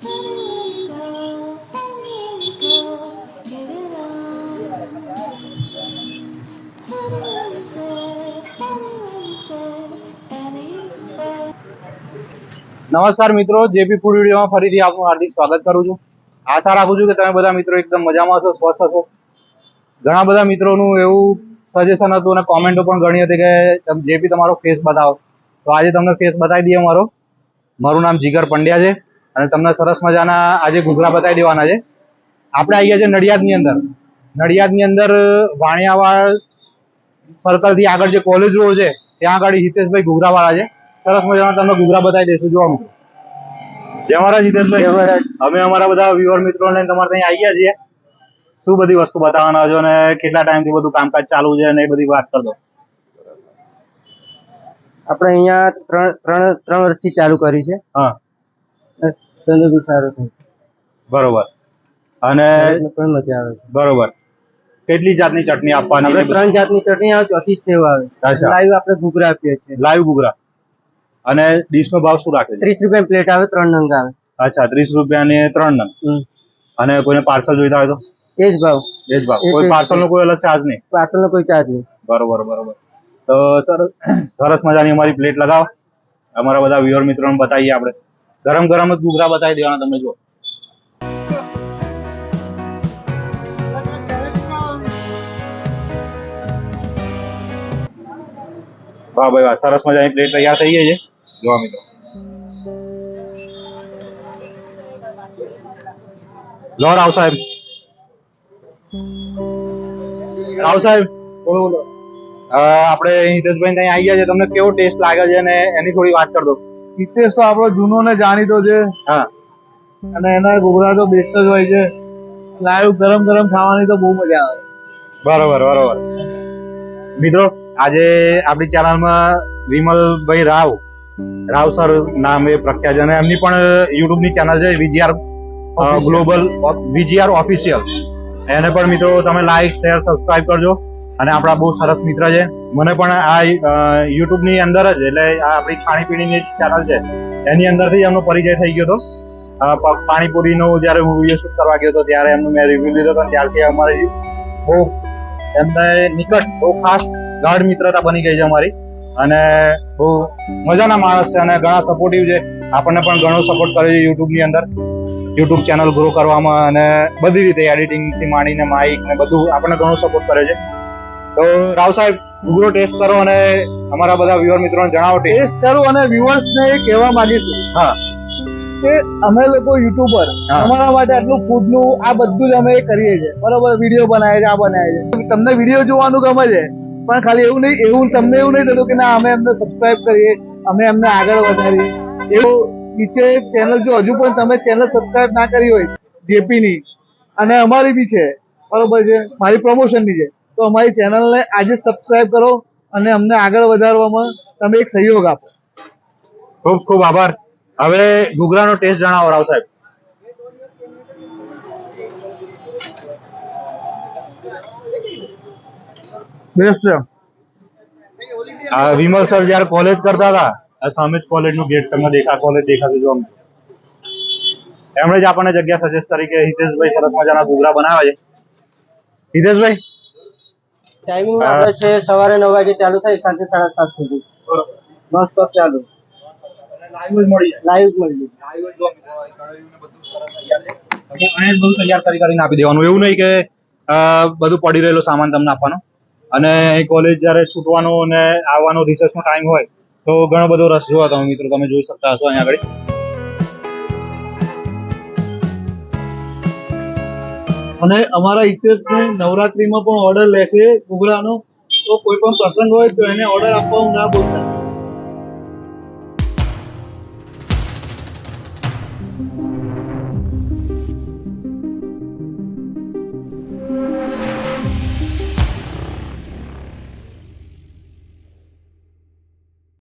નમસ્કાર મિત્રો JP food વિડીયોમાં ફરીથી આપનું હાર્દિક સ્વાગત કરું છું. આશા રાખું છું કે તમે બધા મિત્રો એકદમ મજામાં હશો, સ્વસ્થ હશો. ઘણા બધા મિત્રોનું એવું સજેશન હતું અને કોમેન્ટો પણ ઘણી હતી કે જે બી તમારો ફેસ બતાવો. તો આજે તમને ફેસ બતાવી દઈએ મારો મારું નામ જીગર પંડ્યા છે. અને તમને સરસ મજાના આજે ઘૂઘરા બતાવી દેવાના છે. આપણે આવી ગયા છે નડિયાદની અંદર. નડિયાદની અંદર વાણિયાવાડ સર્કલથી આગળ જે કોલેજ રોડ છે ત્યાં આગળ હિતેશભાઈ ઘૂઘરાવાળા છે. સરસ મજાના તમને ઘૂઘરા બતાવી દઈશું જોવા મિત્રો જય મહારાજ હિતેશભાઈ. અમે અમારા બધા વ્યુઅર મિત્રોને તમારે ત્યાં આવી ગયા છીએ. શું બધી વસ્તુ બતાવવાના છો અને કેટલા ટાઈમથી બધું કામકાજ ચાલુ છે અને એ બધી વાત કરજો આપણે અહીંયા ત્રણ ત્રણ ત્રણ વર્ષથી ચાલુ કરી છે. હા. ધંધો બી સારો થાય. બરોબર. અને પણ મજા આવે બરોબર. કેટલી જાતની ચટણી આપવાની આપણે ત્રણ જાતની ચટણી આવે ચોથી સેવ આવે. લાઈવ આપણે ઘૂઘરા આપીએ છીએ. લાઈવ ઘૂઘરા. અને ડીશ નો ભાવ શું રાખે ત્રીસ રૂપિયા પ્લેટ આવે ત્રણ નંગ આવે. અચ્છા ત્રીસ રૂપિયા ને ત્રણ નંગ. અને કોઈને પાર્સલ જોઈતા હોય તો? એ જ ભાવ. એ જ ભાવ. કોઈ પાર્સલ નો કોઈ અલગ ચાર્જ નહીં. પાર્સલ નો કોઈ ચાર્જ નહીં. બરોબર બરોબર. તો સરસ સરસ મજાની અમારી પ્લેટ લગાવો. અમારા બધા વ્યુઅર મિત્રોને બતાવીએ આપણે. ગરમ ગરમ જ ઘૂઘરા બતાવી દેવાના તમે જો. વાહ ભાઈ વાહ સરસ મજાની પ્લેટ તૈયાર થઈ ગઈ છે. જોવા મિત્રો લો રાવ સાહેબ. રાવ સાહેબ. બોલો બોલો. આપણે હિતેશભાઈ ત્યાં આવી ગયા છે. તમને કેવો ટેસ્ટ લાગે છે અને એની થોડી વાત કરી દો. હિતેશ તો આપણો જૂનો ને જાણીતો છે. હા. અને એના ઘોઘરા તો બેસ્ટ જ હોય છે. લાઈવ ગરમ ગરમ ખાવાની તો બહુ મજા આવે. બરોબર બરોબર. મિત્રો આજે આપણી ચેનલમાં વિમલભાઈ રાવ રાવ સર નામ એ પ્રખ્યાત છે અને એમની પણ યુટ્યુબની ચેનલ છે વીજીઆર ગ્લોબલ વીજીઆર ઓફિશિયલ એને પણ મિત્રો તમે લાઈક શેર સબસ્ક્રાઇબ કરજો. અને આપણા બહુ સરસ મિત્ર છે. મને પણ આ યુટ્યુબની અંદર જ, એટલે આ આપણી ખાણીપીણીની ચેનલ છે, એની અંદરથી એમનો પરિચય થઈ ગયો હતો. પાણીપુરી નો જ્યારે હું વીડિયો શૂટ કરવા ગયો હતો, ત્યારે એમનું મેં રિવ્યુ લીધો હતો, ત્યારથી અમારી બહુ, એમને નિકટ, બહુ ખાસ ગાઢ મિત્રતા બની ગઈ છે અમારી. અને બહુ મજાના માણસ છે અને ઘણા સપોર્ટિવ છે. આપણને પણ ઘણો સપોર્ટ કર્યો છે યુટ્યુબની અંદર. યુટ્યુબ ચેનલ ગ્રો કરવામાં અને બધી રીતે એડિટિંગથી માંડીને માઇક ને બધું આપણને ઘણો સપોર્ટ કર્યો છે. તો રાવ સાહેબ ઘૂઘરો ટેસ્ટ કરો અને અમારા બધા વ્યુઅર મિત્રોને જણાવો ટેસ્ટ કરો અને viewers ને એ કહેવા માંગીશું હા. કે અમે લોકો યુટ્યુબર. અમારા માટે આટલું ફૂડનું આ બધું જ અમે કરીએ છીએ. બરોબર વીડિયો બનાવે છે આ બનાવે છે. તમને વીડિયો જોવાનું ગમે છે પણ ખાલી એવું નહીં એવું તમને એવું નહીં થતું કે ના અમે એમને સબસ્ક્રાઇબ કરીએ અમે એમને આગળ વધારીએ. એવું નીચે ચેનલ જો હજુ પણ તમે ચેનલ સબસ્ક્રાઇબ ના કરી હોય જેપી ની અને અમારી બી છે બરોબર છે મારી પ્રમોશનની છે. તો અમારી ચેનલને આજે સબસ્ક્રાઇબ કરો અને અમને આગળ વધારવામાં તમે એક સહયોગ આપો. ખૂબ ખૂબ આભાર. હવે ઘૂઘરાનો ટેસ્ટ જણાવો રાવ સાહેબ. બેસ્ટ છે. આ વિમલ સર જયારે કોલેજ કરતા હતા આ સામે જ કોલેજનું ગેટ તમને દેખા કોલેજ દેખાતું જો એમણે જ આપણને જગ્યા સજેસ્ટ કરી કે હિતેશભાઈ સરસ મજાના ઘૂઘરા બનાવે છે. હિતેશભાઈ? ટાઈમિંગ આપણે છે સવારે નવ વાગે ચાલુ થાય સાંજે સાડા સાત સુધી. નોન સ્ટોપ ચાલુ. લાઈવ મળી જાય. લાઈવ મળી લાઈવ જ જો મિત્રો, કઢાઈઓ ને બધું સરસ તૈયાર છે. તમે બધું તૈયાર કરી કરીને આપી દેવાનું. એવું નહીં કે બધું પડી રહેલો સામાન તમને આપવાનો. અને કોલેજ જ્યારે છૂટવાનો અને આવવાનો રિસર્ચનો ટાઈમ હોય તો ઘણો બધો રસ જોવા તમે મિત્રો તમે જોઈ શકતા હશો અહીંયા આગળ. અને અમારા હિતેશને નવરાત્રીમાં પણ ઓર્ડર લે છે, ઘૂઘરાનો. તો કોઈ પણ પ્રસંગ હોય તો એને ઓર્ડર આપવા હું ના બોલતા.